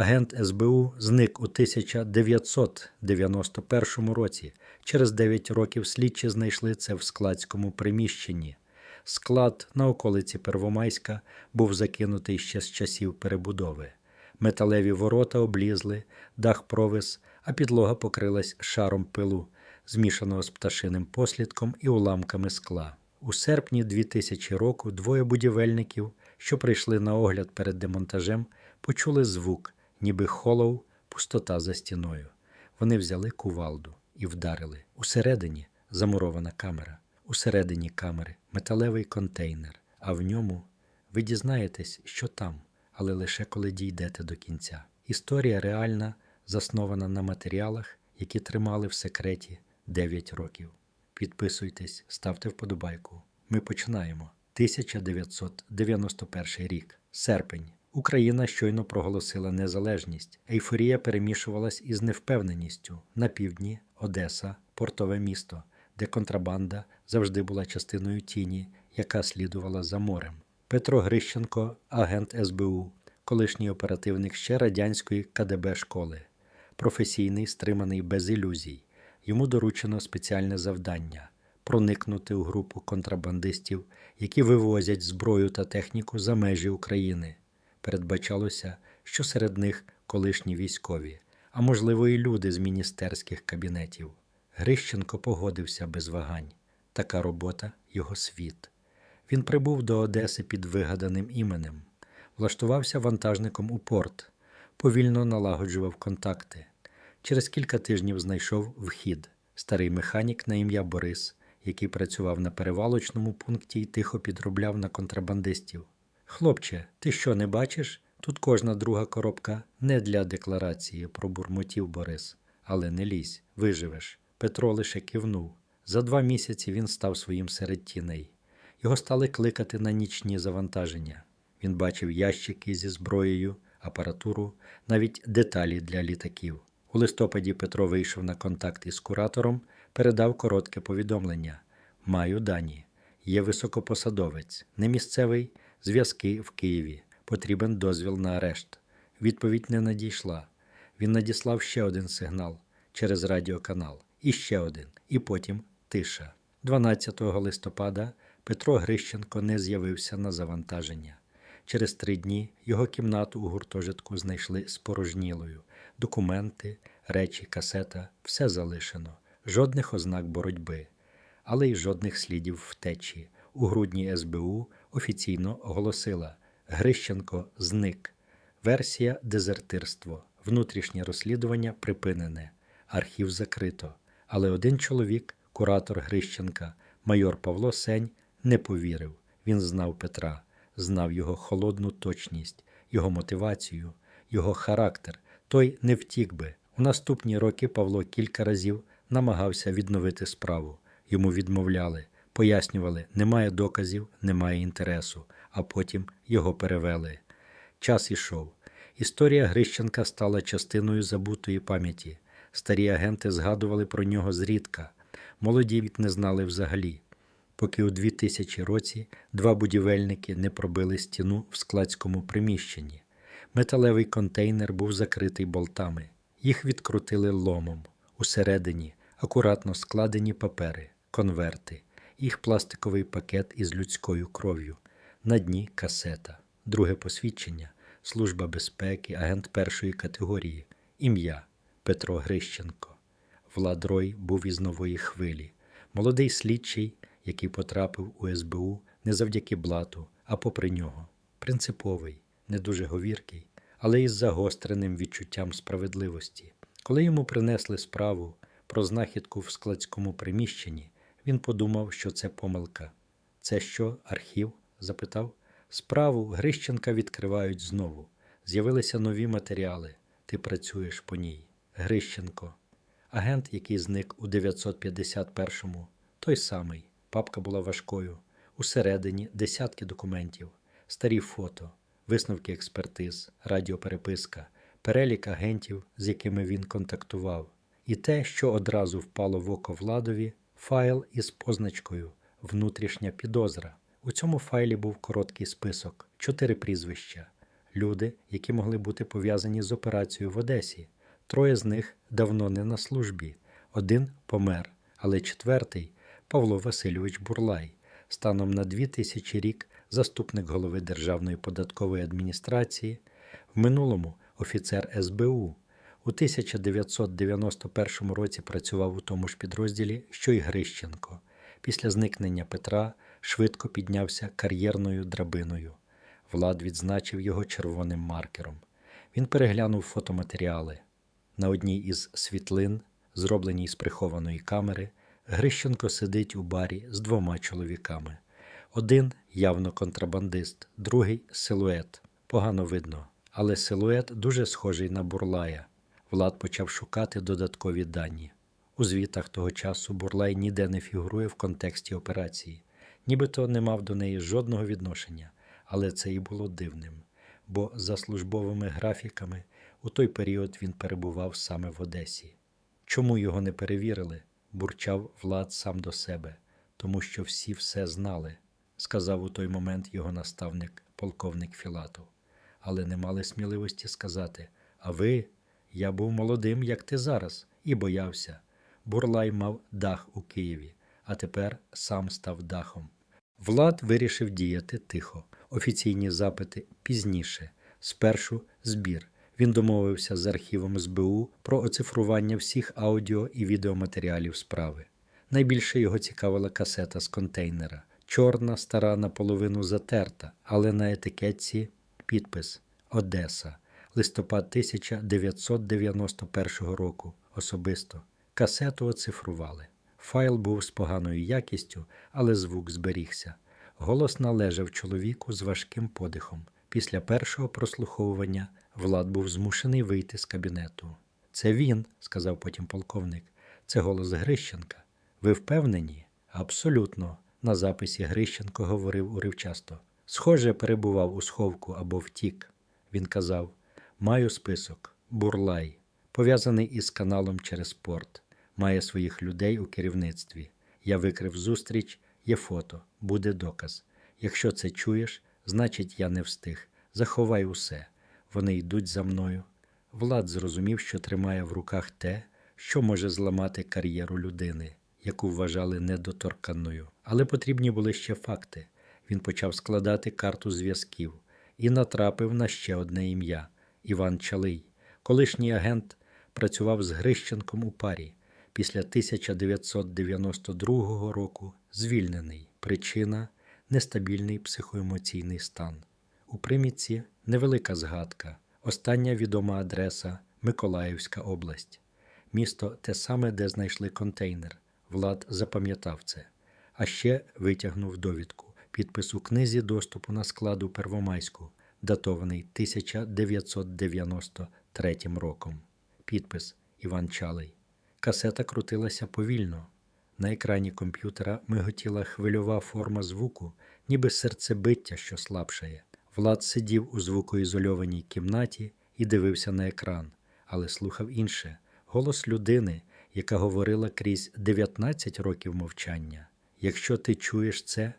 Агент СБУ зник у 1991 році. Через 9 років слідчі знайшли це в складському приміщенні. Склад на околиці Первомайська був закинутий ще з часів перебудови. Металеві ворота облізли, дах провис, а підлога покрилась шаром пилу, змішаного з пташиним послідком і уламками скла. У серпні 2000 року двоє будівельників, що прийшли на огляд перед демонтажем, почули звук, ніби холов, пустота за стіною. Вони взяли кувалду і вдарили. Усередині замурована камера, усередині камери металевий контейнер, а в ньому ви дізнаєтесь, що там, але лише коли дійдете до кінця. Історія реальна, заснована на матеріалах, які тримали в секреті 9 років. Підписуйтесь, ставте вподобайку. Ми починаємо. 1991 рік, серпень. Україна щойно проголосила незалежність. Ейфорія перемішувалась із невпевненістю на півдні Одеса, портове місто, де контрабанда завжди була частиною тіні, яка слідувала за морем. Петро Грищенко, агент СБУ, колишній оперативник ще радянської КДБ школи, професійний, стриманий без ілюзій. Йому доручено спеціальне завдання проникнути у групу контрабандистів, які вивозять зброю та техніку за межі України. Передбачалося, що серед них колишні військові, а можливо, і люди з міністерських кабінетів. Грищенко погодився без вагань. Така робота його світ. Він прибув до Одеси під вигаданим іменем, влаштувався вантажником у порт, повільно налагоджував контакти. Через кілька тижнів знайшов вхід старий механік на ім'я Борис, який працював на перевалочному пункті і тихо підробляв на контрабандистів. Хлопче, ти що не бачиш? Тут кожна друга коробка не для декларації, пробурмотів Борис. Але не лізь, виживеш. Петро лише кивнув. За два місяці він став своїм серед тіней. Його стали кликати на нічні завантаження. Він бачив ящики зі зброєю, апаратуру, навіть деталі для літаків. У листопаді Петро вийшов на контакт із куратором, передав коротке повідомлення: Маю дані. Є високопосадовець, не місцевий, зв'язки в Києві. Потрібен дозвіл на арешт. Відповідь не надійшла. Він надіслав ще один сигнал через радіоканал, і ще один, і потім тиша. 12 листопада Петро Грищенко не з'явився на завантаження. Через три дні його кімнату у гуртожитку знайшли спорожнілою. Документи, речі, касета все залишено, жодних ознак боротьби, але й жодних слідів втечі. У грудні СБУ офіційно оголосила Грищенко зник. Версія дезертирство. Внутрішнє розслідування припинене, архів закрито. Але один чоловік, куратор Грищенка, майор Павло Сень, не повірив. Він знав Петра, знав його холодну точність, його мотивацію, його характер. Той не втік би. У наступні роки Павло кілька разів намагався відновити справу. Йому відмовляли, пояснювали, немає доказів, немає інтересу, а потім його перевели. Час ішов. Історія Грищенка стала частиною забутої пам'яті. Старі агенти згадували про нього зрідка, молоді від не знали взагалі. Поки у 2000 році два будівельники не пробили стіну в складському приміщенні. Металевий контейнер був закритий болтами. Їх відкрутили ломом. Усередині акуратно складені папери, конверти, їх пластиковий пакет із людською кров'ю. На дні касета, друге посвідчення, Служба безпеки, агент першої категорії, ім'я Петро Грищенко. Влад Рой був із нової хвилі, молодий слідчий, який потрапив у СБУ не завдяки блату, а попри нього. Принциповий, не дуже говіркий, але із загостреним відчуттям справедливості. Коли йому принесли справу про знахідку в складському приміщенні, він подумав, що це помилка. Це що, архів? запитав. Справу Грищенка відкривають знову. З'явилися нові матеріали. Ти працюєш по ній. Грищенко. Агент, який зник у 951-му. Той самий. Папка була важкою. Усередині десятки документів, старі фото, висновки експертиз, радіопереписка, перелік агентів, з якими він контактував, і те, що одразу впало в око владові, файл із позначкою Внутрішня підозра. У цьому файлі був короткий список, чотири прізвища: люди, які могли бути пов'язані з операцією в Одесі. Троє з них давно не на службі. Один помер, але четвертий Павло Васильович Бурлай, станом на 2000 рік заступник голови Державної податкової адміністрації, в минулому офіцер СБУ. У 1991 році працював у тому ж підрозділі, що й Грищенко. Після зникнення Петра швидко піднявся кар'єрною драбиною. Влад відзначив його червоним маркером. Він переглянув фотоматеріали. На одній із світлин, зробленій з прихованої камери, Грищенко сидить у барі з двома чоловіками. Один явно контрабандист, другий силует. Погано видно, але силует дуже схожий на бурлая. Влад почав шукати додаткові дані. У звітах того часу Бурлай ніде не фігурує в контексті операції, нібито не мав до неї жодного відношення, але це і було дивним, бо за службовими графіками у той період він перебував саме в Одесі. Чому його не перевірили? бурчав Влад сам до себе, тому що всі все знали, сказав у той момент його наставник, полковник Філатов, але не мали сміливості сказати: А ви, я був молодим, як ти зараз, і боявся. Бурлай мав дах у Києві, а тепер сам став дахом. Влад вирішив діяти тихо, офіційні запити пізніше, спершу збір. Він домовився з архівом СБУ про оцифрування всіх аудіо і відеоматеріалів справи. Найбільше його цікавила касета з контейнера. Чорна, стара, наполовину затерта, але на етикетці підпис Одеса, листопад 1991 року. Особисто. Касету оцифрували. Файл був з поганою якістю, але звук зберігся. Голос належав чоловіку з важким подихом. Після першого прослуховування Влад був змушений вийти з кабінету. Це він, сказав потім полковник. Це голос Грищенка. Ви впевнені? Абсолютно. На записі Грищенко говорив уривчасто. Схоже, перебував у сховку або втік. Він казав: Маю список, бурлай, пов'язаний із каналом через порт, має своїх людей у керівництві. Я викрив зустріч, є фото, буде доказ. Якщо це чуєш, значить я не встиг. Заховай усе. Вони йдуть за мною. Влад зрозумів, що тримає в руках те, що може зламати кар'єру людини, яку вважали недоторканною. Але потрібні були ще факти. Він почав складати карту зв'язків і натрапив на ще одне ім'я Іван Чалий. Колишній агент працював з Грищенком у парі. Після 1992 року звільнений. Причина нестабільний психоемоційний стан. У примітці невелика згадка. Остання відома адреса Миколаївська область. Місто те саме, де знайшли контейнер. Влад запам'ятав це. А ще витягнув довідку. Підпис у книзі доступу на складу Первомайську, датований 1993 роком. Підпис Іван Чалий. Касета крутилася повільно. На екрані комп'ютера миготіла хвильова форма звуку, ніби серцебиття, що слабшає. Влад сидів у звукоізольованій кімнаті і дивився на екран, але слухав інше голос людини, яка говорила крізь 19 років мовчання. Якщо ти чуєш це,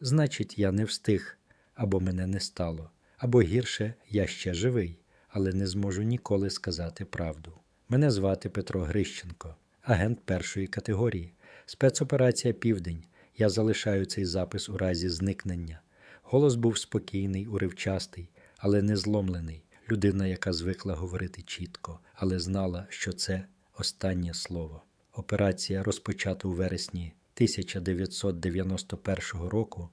значить я не встиг, або мене не стало, або гірше, я ще живий, але не зможу ніколи сказати правду. Мене звати Петро Грищенко, агент першої категорії, спецоперація Південь. Я залишаю цей запис у разі зникнення. Голос був спокійний, уривчастий, але не зломлений. Людина, яка звикла говорити чітко, але знала, що це останнє слово. Операція, розпочата у вересні 1991 року,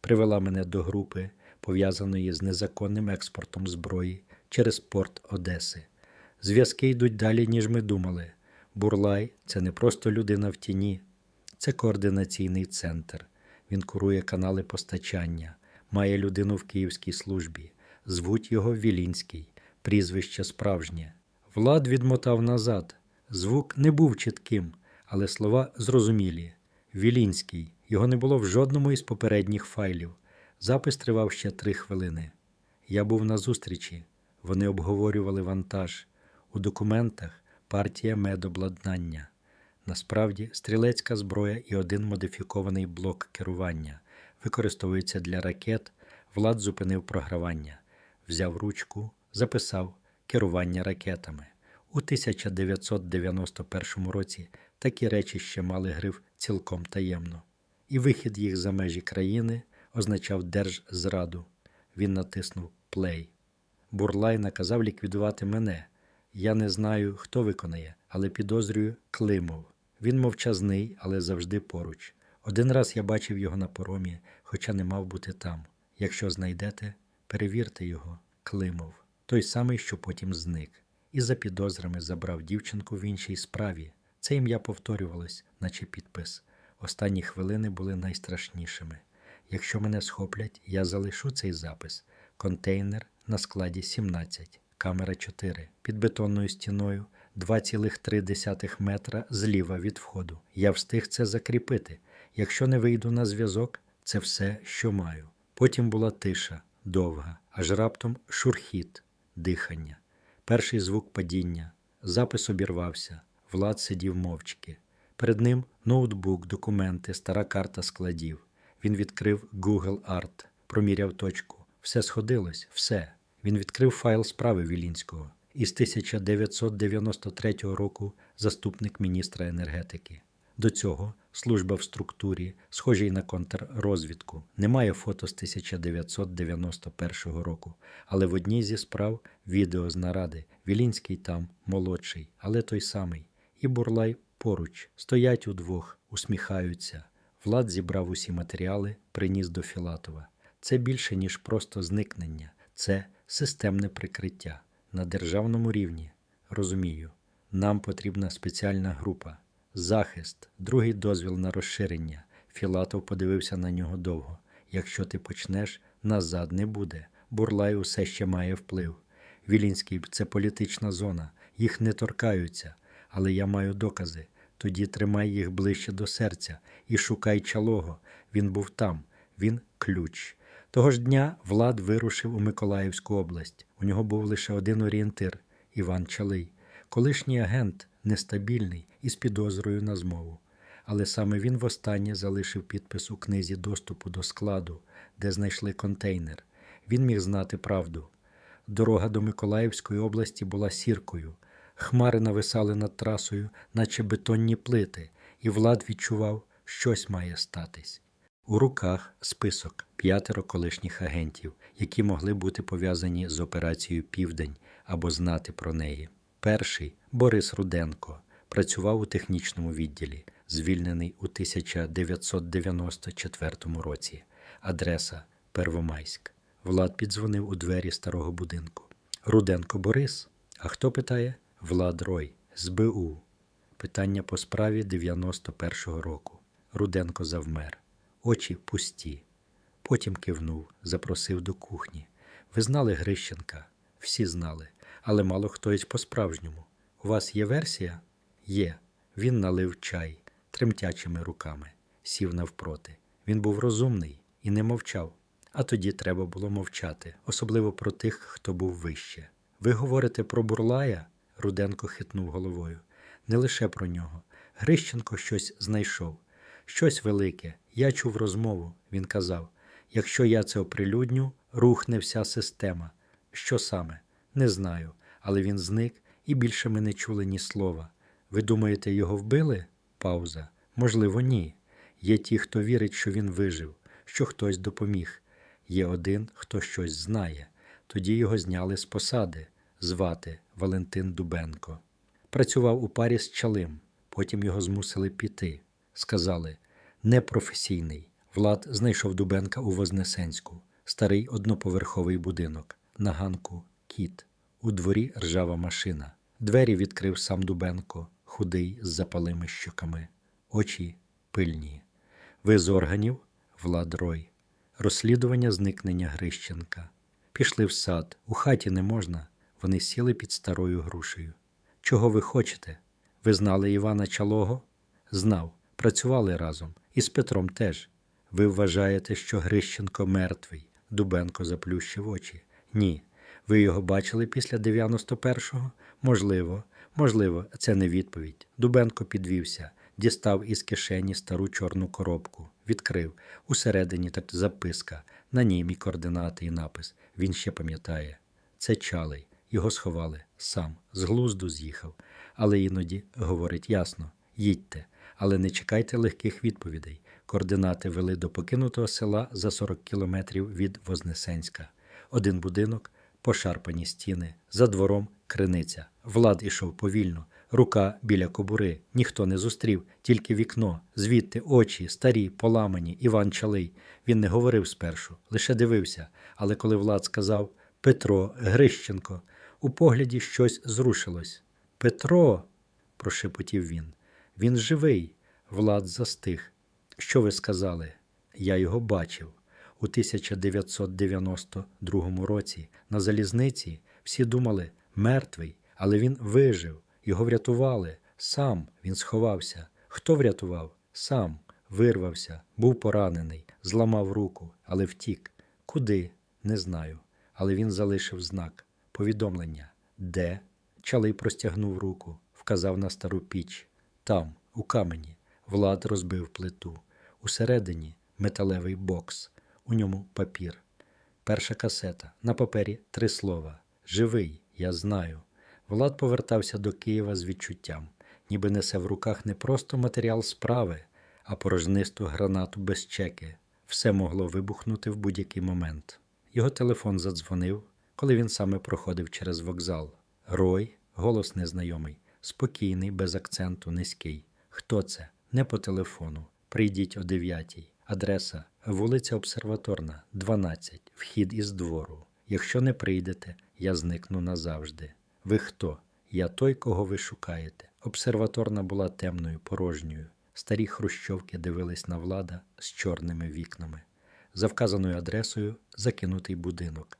привела мене до групи, пов'язаної з незаконним експортом зброї через порт Одеси. Зв'язки йдуть далі, ніж ми думали. Бурлай це не просто людина в тіні, це координаційний центр. Він курує канали постачання, має людину в київській службі, звуть його Вілінський, прізвище справжнє. Влад відмотав назад. Звук не був чітким, але слова зрозумілі. Вілінський. Його не було в жодному із попередніх файлів. Запис тривав ще три хвилини. Я був на зустрічі. Вони обговорювали вантаж. У документах партія медобладнання. Насправді, стрілецька зброя і один модифікований блок керування використовуються для ракет. Влад зупинив програвання. взяв ручку, записав керування ракетами. У 1991 році такі речі ще мали гриф цілком таємно, і вихід їх за межі країни означав держзраду. Він натиснув плей. Бурлай наказав ліквідувати мене. Я не знаю, хто виконає, але підозрюю Климов. Він мовчазний, але завжди поруч. Один раз я бачив його на поромі, хоча не мав бути там. Якщо знайдете, перевірте його, Климов, той самий, що потім зник, і за підозрами забрав дівчинку в іншій справі. Це ім'я повторювалось, наче підпис. Останні хвилини були найстрашнішими. Якщо мене схоплять, я залишу цей запис. Контейнер на складі 17, камера 4, під бетонною стіною 2,3 метра зліва від входу. Я встиг це закріпити. Якщо не вийду на зв'язок, це все, що маю. Потім була тиша, довга, аж раптом шурхіт, дихання. Перший звук падіння. Запис обірвався. Влад сидів мовчки. Перед ним ноутбук, документи, стара карта складів. Він відкрив Google Art, проміряв точку. Все сходилось, все. Він відкрив файл справи Вілінського. Із 1993 року заступник міністра енергетики. До цього служба в структурі, схожій на контррозвідку. Немає фото з 1991 року, але в одній зі справ відео з наради. Вілінський там молодший, але той самий. І Бурлай поруч, стоять удвох, усміхаються. Влад зібрав усі матеріали, приніс до Філатова. Це більше, ніж просто зникнення, це системне прикриття на державному рівні. Розумію, нам потрібна спеціальна група. Захист, другий дозвіл на розширення. Філатов подивився на нього довго. Якщо ти почнеш, назад не буде. Бурлай усе ще має вплив. Вілінський це політична зона, їх не торкаються, але я маю докази. Тоді тримай їх ближче до серця і шукай чалого. Він був там, він ключ. Того ж дня Влад вирушив у Миколаївську область. У нього був лише один орієнтир Іван Чалий, колишній агент, нестабільний і з підозрою на змову. Але саме він востаннє залишив підпис у книзі доступу до складу, де знайшли контейнер. Він міг знати правду. Дорога до Миколаївської області була сіркою. Хмари нависали над трасою, наче бетонні плити, і Влад відчував, щось має статись. У руках список п'ятеро колишніх агентів, які могли бути пов'язані з операцією Південь або знати про неї. Перший Борис Руденко працював у технічному відділі, звільнений у 1994 році. Адреса Первомайськ. Влад піддзвонив у двері старого будинку. Руденко Борис. А хто питає? Влад Рой, СБУ. Питання по справі 91-го року. Руденко завмер. Очі пусті. Потім кивнув, запросив до кухні. Ви знали Грищенка? Всі знали, але мало хтось по-справжньому. У вас є версія? Є. Він налив чай тремтячими руками, сів навпроти. Він був розумний і не мовчав. А тоді треба було мовчати, особливо про тих, хто був вище. Ви говорите про Бурлая? Руденко хитнув головою. Не лише про нього. Грищенко щось знайшов, щось велике. Я чув розмову. Він казав: якщо я це оприлюдню, рухне вся система. Що саме? Не знаю, але він зник, і більше ми не чули ні слова. Ви думаєте, його вбили? Пауза. Можливо, ні. Є ті, хто вірить, що він вижив, що хтось допоміг. Є один, хто щось знає. Тоді його зняли з посади, звати Валентин Дубенко. Працював у парі з чалим, потім його змусили піти. Сказали непрофесійний. Влад знайшов Дубенка у Вознесенську, старий одноповерховий будинок, на ганку кіт, у дворі ржава машина. Двері відкрив сам Дубенко, худий з запалими щоками, очі пильні. Ви з органів? Влад Рой. Розслідування зникнення Грищенка. Пішли в сад. У хаті не можна. Вони сіли під старою грушею. Чого ви хочете? Ви знали Івана Чалого? Знав. Працювали разом. І з Петром теж. Ви вважаєте, що Грищенко мертвий? Дубенко заплющив очі. Ні. Ви його бачили після 91-го? Можливо, можливо, це не відповідь. Дубенко підвівся, дістав із кишені стару чорну коробку, відкрив. Усередині так записка, на ній мій координати і напис. Він ще пам'ятає. це чалий. Його сховали сам, з глузду з'їхав. Але іноді говорить ясно: їдьте, але не чекайте легких відповідей. Координати вели до покинутого села за 40 кілометрів від Вознесенська. Один будинок, пошарпані стіни, за двором криниця. Влад ішов повільно, рука біля кобури. Ніхто не зустрів, тільки вікно, звідти очі, старі, поламані, Іван Чалий. Він не говорив спершу, лише дивився. Але коли Влад сказав Петро, Грищенко, у погляді щось зрушилось. Петро, прошепотів він. Він живий. Влад застиг. Що ви сказали? Я його бачив. У 1992 році на залізниці всі думали мертвий, але він вижив. Його врятували. Сам він сховався. Хто врятував? Сам вирвався, був поранений, зламав руку, але втік. Куди? Не знаю. Але він залишив знак. Повідомлення. Де? Чалий простягнув руку, вказав на стару піч. Там, у камені, Влад розбив плиту. Усередині металевий бокс, у ньому папір. Перша касета. На папері три слова. Живий, я знаю. Влад повертався до Києва з відчуттям, ніби несе в руках не просто матеріал справи, а порожнисту гранату без чеки. Все могло вибухнути в будь-який момент. Його телефон задзвонив, коли він саме проходив через вокзал. Рой, голос незнайомий, спокійний, без акценту, низький. Хто це? Не по телефону. Прийдіть о 9. Адреса вулиця Обсерваторна, 12. Вхід із двору. Якщо не прийдете, я зникну назавжди. Ви хто? Я той, кого ви шукаєте. Обсерваторна була темною, порожньою. Старі хрущовки дивились на влада з чорними вікнами. За вказаною адресою закинутий будинок.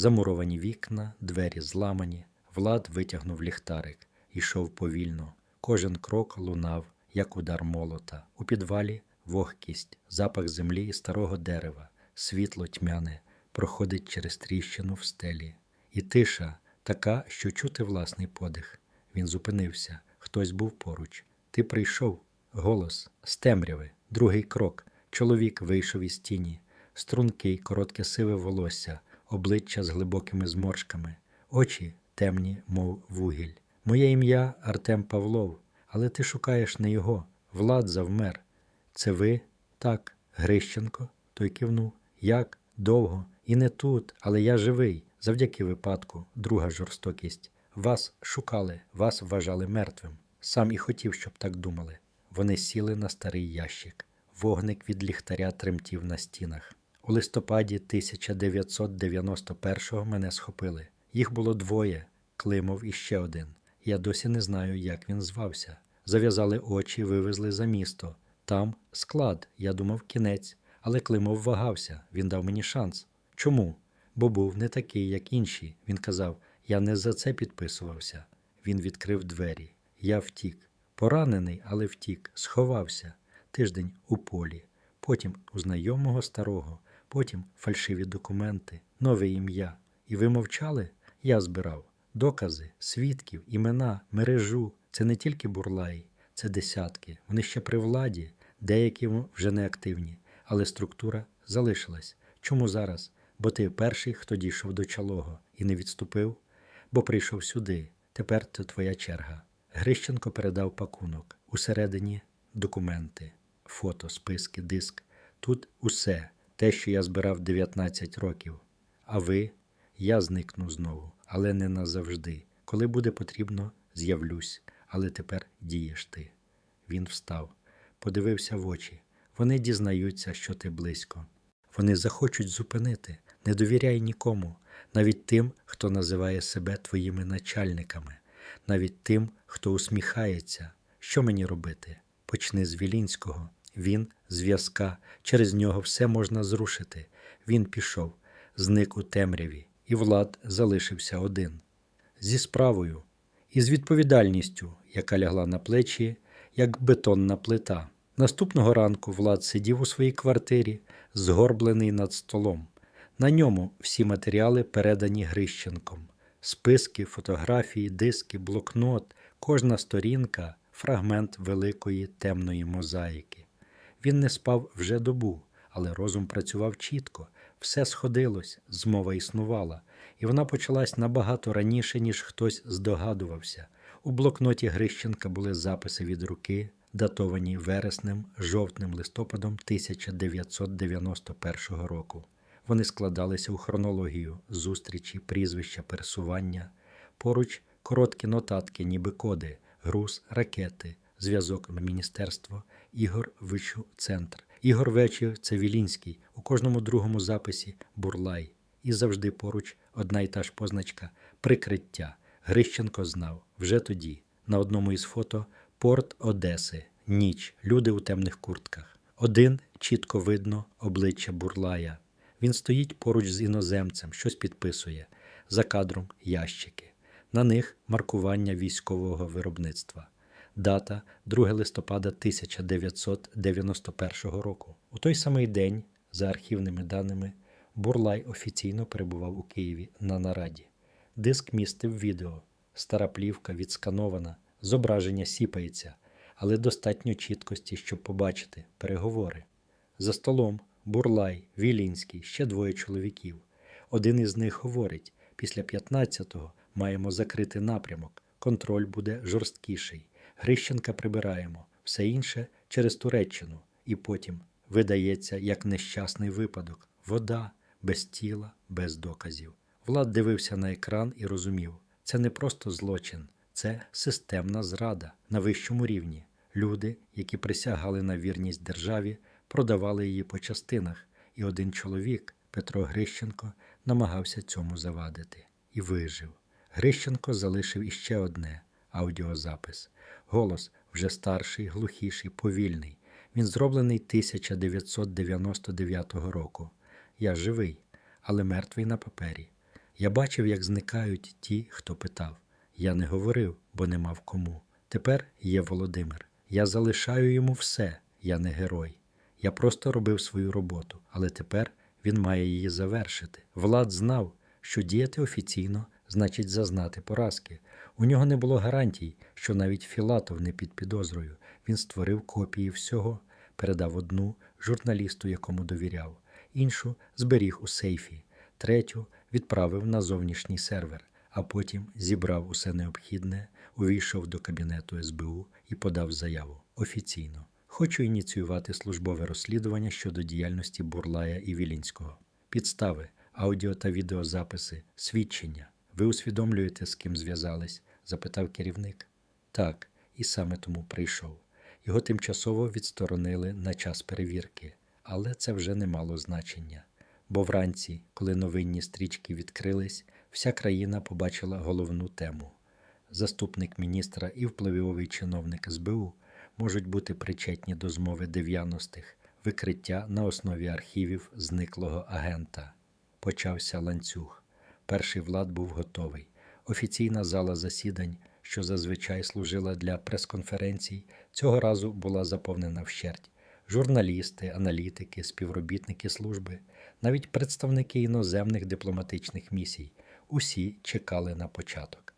Замуровані вікна, двері зламані. Влад витягнув ліхтарик, йшов повільно. Кожен крок лунав, як удар молота. У підвалі вогкість, запах землі і старого дерева, світло тьмяне, проходить через тріщину в стелі. І тиша така, що чути власний подих. Він зупинився, хтось був поруч. Ти прийшов. Голос з темряви, другий крок. Чоловік вийшов із тіні, стрункий, коротке сиве волосся, обличчя з глибокими зморшками, очі темні, мов вугіль. Моє ім'я Артем Павлов, але ти шукаєш не його. Влад завмер. Це ви? Так, Грищенко? Той кивнув. Як? Довго. І не тут, але я живий. Завдяки випадку, друга жорстокість. Вас шукали, вас вважали мертвим. Сам і хотів, щоб так думали. Вони сіли на старий ящик. Вогник від ліхтаря тремтів на стінах. У листопаді 1991-го мене схопили. Їх було двоє Климов і ще один. Я досі не знаю, як він звався. Зав'язали очі, вивезли за місто. Там склад, я думав, кінець. Але Климов вагався, він дав мені шанс. Чому? Бо був не такий, як інші. Він казав: я не за це підписувався. Він відкрив двері. Я втік. Поранений, але втік, сховався. Тиждень у полі, потім у знайомого старого, потім фальшиві документи, нове ім'я. І ви мовчали? Я збирав докази, свідків, імена, мережу. Це не тільки бурлаї, це десятки. Вони ще при владі, деякі вже не активні, але структура залишилась. Чому зараз? Бо ти перший, хто дійшов до чалого і не відступив, бо прийшов сюди. Тепер це твоя черга. Грищенко передав пакунок. Усередині документи, фото, списки, диск. Тут усе, те, що я збирав 19 років. А ви, я зникну знову, але не назавжди. Коли буде потрібно, з'явлюсь, але тепер дієш ти. Він встав, подивився в очі. Вони дізнаються, що ти близько. Вони захочуть зупинити. Не довіряй нікому, навіть тим, хто називає себе твоїми начальниками, навіть тим, хто усміхається. Що мені робити? Почни з Вілінського. Він зв'язка, через нього все можна зрушити. Він пішов, зник у темряві, і Влад залишився один. Зі справою і з відповідальністю, яка лягла на плечі, як бетонна плита. Наступного ранку Влад сидів у своїй квартирі, згорблений над столом. На ньому всі матеріали передані Грищенком: списки, фотографії, диски, блокнот, кожна сторінка фрагмент великої темної мозаїки. Він не спав вже добу, але розум працював чітко, все сходилось, змова існувала. І вона почалась набагато раніше, ніж хтось здогадувався. У блокноті Грищенка були записи від руки, датовані вереснем, жовтним листопадом 1991 року. Вони складалися у хронологію зустрічі, прізвища, пересування, поруч короткі нотатки, ніби коди, груз, ракети, зв'язок міністерство, Ігор Вичу Центр. Ігор Вечів це Вілінський, у кожному другому записі Бурлай. І завжди поруч одна й та ж позначка прикриття. Грищенко знав вже тоді. На одному із фото порт Одеси, ніч, люди у темних куртках. Один чітко видно обличчя Бурлая. Він стоїть поруч з іноземцем, щось підписує. За кадром ящики. На них маркування військового виробництва. Дата 2 листопада 1991 року. У той самий день, за архівними даними, Бурлай офіційно перебував у Києві на нараді. Диск містив відео. Стара плівка відсканована, зображення сіпається, але достатньо чіткості, щоб побачити переговори. За столом Бурлай, Вілінський, ще двоє чоловіків. Один із них говорить: після 15-го маємо закрити напрямок, контроль буде жорсткіший. Грищенка прибираємо, все інше через Туреччину, і потім видається як нещасний випадок вода без тіла, без доказів. Влад дивився на екран і розумів, це не просто злочин, це системна зрада на вищому рівні. Люди, які присягали на вірність державі, продавали її по частинах, і один чоловік, Петро Грищенко, намагався цьому завадити і вижив. Грищенко залишив іще одне аудіозапис. Голос вже старший, глухіший, повільний. Він зроблений 1999 року. Я живий, але мертвий на папері. Я бачив, як зникають ті, хто питав. Я не говорив, бо не мав кому. Тепер є Володимир. Я залишаю йому все, я не герой. Я просто робив свою роботу, але тепер він має її завершити. Влад знав, що діяти офіційно значить зазнати поразки. У нього не було гарантій, що навіть Філатов не під підозрою. Він створив копії всього, передав одну журналісту, якому довіряв, іншу зберіг у сейфі, третю відправив на зовнішній сервер, а потім зібрав усе необхідне, увійшов до кабінету СБУ і подав заяву офіційно. Хочу ініціювати службове розслідування щодо діяльності Бурлая і Вілінського. Підстави, аудіо та відеозаписи, свідчення. Ви усвідомлюєте, з ким зв'язались? Запитав керівник. Так, і саме тому прийшов. Його тимчасово відсторонили на час перевірки, але це вже не мало значення. Бо вранці, коли новинні стрічки відкрились, вся країна побачила головну тему. Заступник міністра і впливовий чиновник СБУ можуть бути причетні до змови 90-х, викриття на основі архівів зниклого агента. Почався ланцюг. Перший влад був готовий. Офіційна зала засідань, що зазвичай служила для прес-конференцій, цього разу була заповнена вщерть. Журналісти, аналітики, співробітники служби, навіть представники іноземних дипломатичних місій. Усі чекали на початок.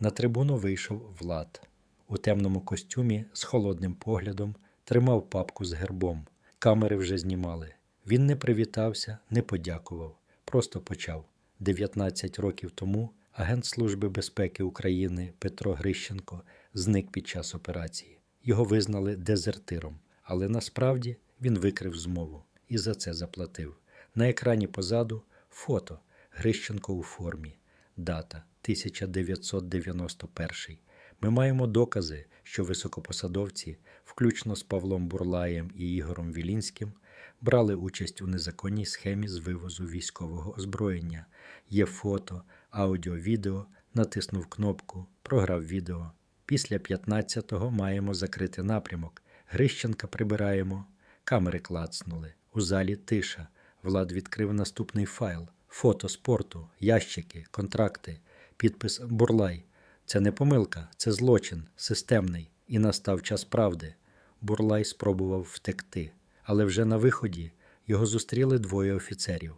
На трибуну вийшов Влад. У темному костюмі з холодним поглядом тримав папку з гербом. Камери вже знімали. Він не привітався, не подякував, просто почав. 19 років тому агент Служби безпеки України Петро Грищенко зник під час операції. Його визнали дезертиром, але насправді він викрив змову і за це заплатив. На екрані позаду фото Грищенко у формі, дата 1991. Ми маємо докази, що високопосадовці, включно з Павлом Бурлаєм і Ігорем Вілінським, брали участь у незаконній схемі з вивозу військового озброєння. Є фото, аудіо, відео, натиснув кнопку, програв відео. Після 15-го маємо закрити напрямок. Грищенка прибираємо. Камери клацнули. У залі тиша. Влад відкрив наступний файл: фото спорту, ящики, контракти, підпис Бурлай. Це не помилка, це злочин, системний, і настав час правди. Бурлай спробував втекти, але вже на виході його зустріли двоє офіцерів.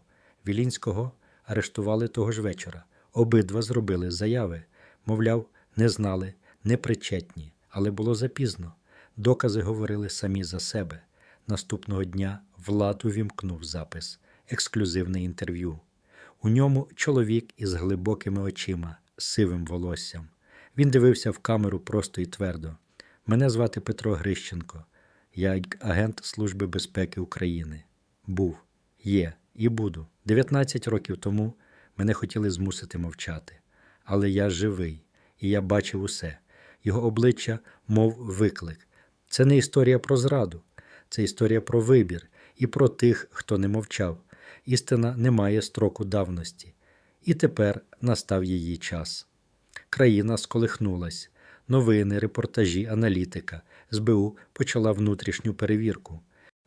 Вілінського арештували того ж вечора. Обидва зробили заяви, мовляв, не знали, не причетні, але було запізно. Докази говорили самі за себе. Наступного дня Влад увімкнув запис, ексклюзивне інтерв'ю. У ньому чоловік із глибокими очима, сивим волоссям. Він дивився в камеру просто і твердо. Мене звати Петро Грищенко. Я агент Служби безпеки України. Був, є і буду. 19 років тому мене хотіли змусити мовчати. Але я живий, і я бачив усе. Його обличчя, мов виклик. Це не історія про зраду, це історія про вибір і про тих, хто не мовчав. Істина не має строку давності. І тепер настав її час. Країна сколихнулась. Новини, репортажі, аналітика. СБУ почала внутрішню перевірку.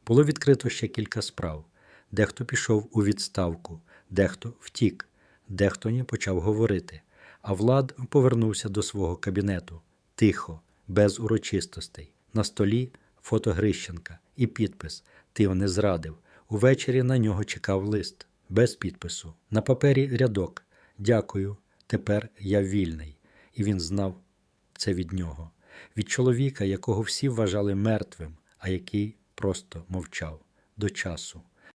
Було відкрито ще кілька справ. Дехто пішов у відставку, дехто втік, дехто не почав говорити. А Влад повернувся до свого кабінету тихо, без урочистостей. На столі фото Грищенка і підпис Ти не зрадив. Увечері на нього чекав лист без підпису. На папері рядок Дякую, тепер я вільний. І він знав це від нього, від чоловіка, якого всі вважали мертвим, а який просто мовчав до часу.